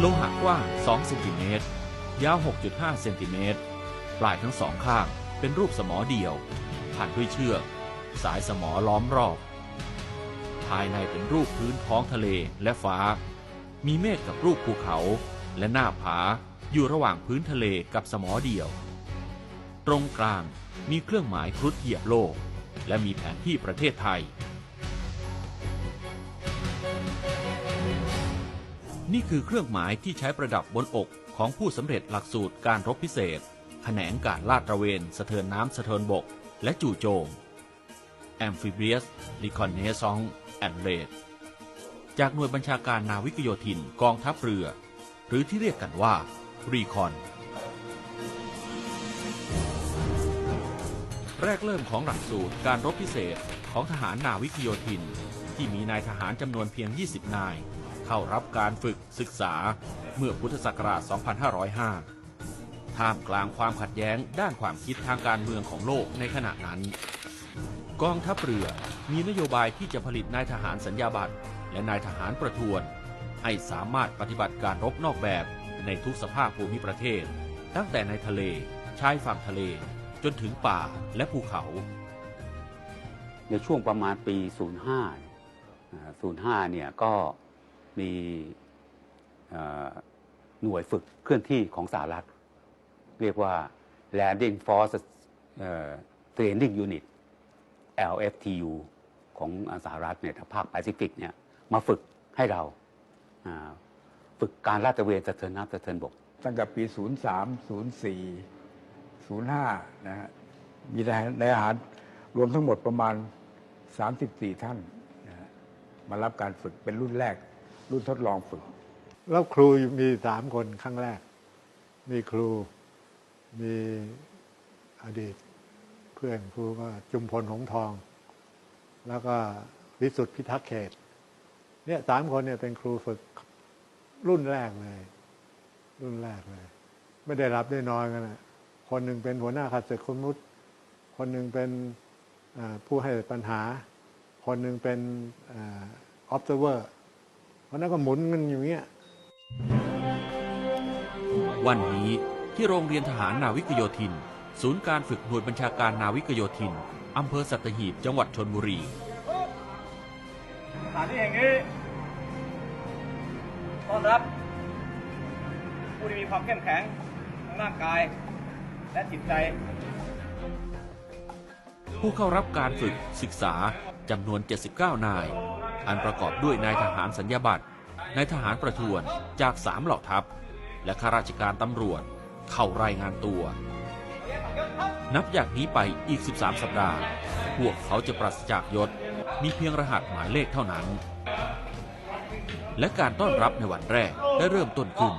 โลหะกว้าง 2 เซนติเมตร ยาว 6.5 เซนติเมตร ปลายทั้งสองข้างเป็นรูปสมอเดี่ยวผ่านด้วยเชือก สายสมอล้อมรอบ ภายในเป็นรูปพื้นท้องทะเลและฟ้า มีเมฆกับรูปภูเขาและหน้าผาอยู่ระหว่างพื้นทะเลกับสมอเดี่ยว ตรงกลางมีเครื่องหมายครุฑเหยียบโลก และมีแผนที่ประเทศไทย นี่คือเครื่องหมายที่ใช้ประดับบนอกของผู้สำเร็จหลักสูตรการรบพิเศษ แขนงการลาดตระเวนสะเทินน้ำสะเทินบก และจู่โจม Amphibious Reconnaissance and Raid จากหน่วยบัญชาการนาวิกโยธินกองทัพเรือ หรือที่เรียกกันว่า รีคอน แรกเริ่มของหลักสูตรการรบพิเศษของทหารนาวิกโยธิน ที่มีนายทหารจำนวนเพียง 20 นาย เข้ารับการฝึกศึกษาเมื่อพุทธศักราช 2505 ท่ามกลางความขัดแย้งด้านความคิดทางการเมืองของโลกในขณะนั้น กองทัพเรือมีนโยบายที่จะผลิตนายทหารสัญญาบัตรและนายทหารประทวน ให้สามารถปฏิบัติการรบนอกแบบในทุกสภาพภูมิประเทศ ตั้งแต่ในทะเลชายฝั่งทะเล จนถึงป่าและภูเขา ในช่วงประมาณปี 05 05 เนี่ยก็ มีหน่วยฝึกเคลื่อนที่ของสหรัฐ เรียกว่า Landing Force เอ่อ Training Unit LFTU ของสหรัฐเนี่ยทาภาคแปซิฟิกเนี่ยมาฝึกให้เราฝึกการลาดตระเวนสะเทินน้ำสะเทินบก ตั้งแต่ปี 03 04 05 นะฮะ มีนายนอาหารรวมทั้งหมดประมาณ 34 ท่านนะฮะมารับการฝึกเป็นรุ่นแรก รุ่นทดลองฝึก แล้วครูมีสามคนครั้งแรก มีครูมีอดีต เพื่อนครูก็จุมพลหงทอง แล้วก็วิสุทธิพิทักษ์เขตเนี่ยสามคนเนี่ยเป็นครูฝึกรุ่นแรกเลย รุ่นแรกเลย ไม่ได้รับได้นอยกันนะคนหนึ่งเป็นหัวหน้าขัดศึกคุณมุตคนหนึ่งเป็นผู้ให้ปัญหา คนหนึ่งเป็นออฟเซอร์เวอร์ เพราะนั้นก็หมุนกันอยู่เงี้ยวันนี้ที่โรงเรียนทหารนาวิกโยธิน ศูนย์การฝึกหน่วยบัญชาการนาวิกโยธิน อำเภอสัตหีบจังหวัดชนบุรีสถานที่แห่งนี้ต้อนรับ ผู้ที่มีความเข้มแข็งทั้งร่างกายและจิตใจ ผู้เข้ารับการฝึกศึกษาจำนวน 79 นาย อันประกอบด้วยนายทหารสัญญาบัตรนายทหารประทวนจากสามเหล่าทัพ และข้าราชการตำรวจเข้ารายงานตัว นับจากนี้ไปอีก 13 สัปดาห์ พวกเขาจะปราศจากยศ มีเพียงรหัสหมายเลขเท่านั้น และการต้อนรับในวันแรกได้เริ่มต้นขึ้น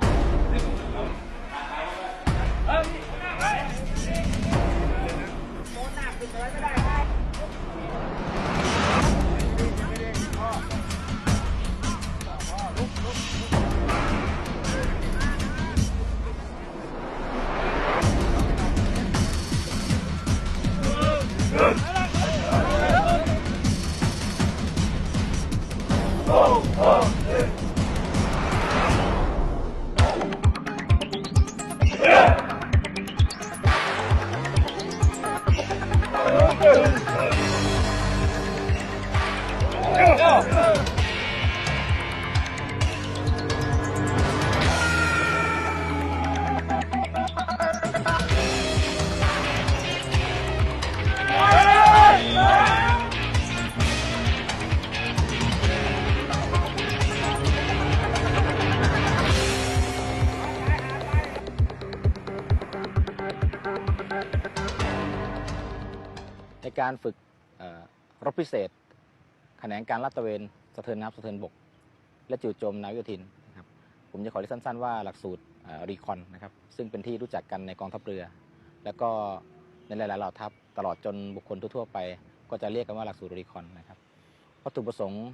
Yeah. ในการฝึกรบพิเศษแขนงการลาดตระเวนสะเทินน้ำสะเทินบก และจู่โจมนาวิโยธินนะครับผมจะขอเรียกสั้น ๆ ว่าหลักสูตรรีคอนนะครับซึ่งเป็นที่รู้จักกันในกองทัพเรือ แล้วก็ในหลายๆเหล่าทัพตลอดจนบุคคลทั่วๆไป ก็จะเรียกกันว่าหลักสูตรรีคอนนะครับวัตถุประสงค์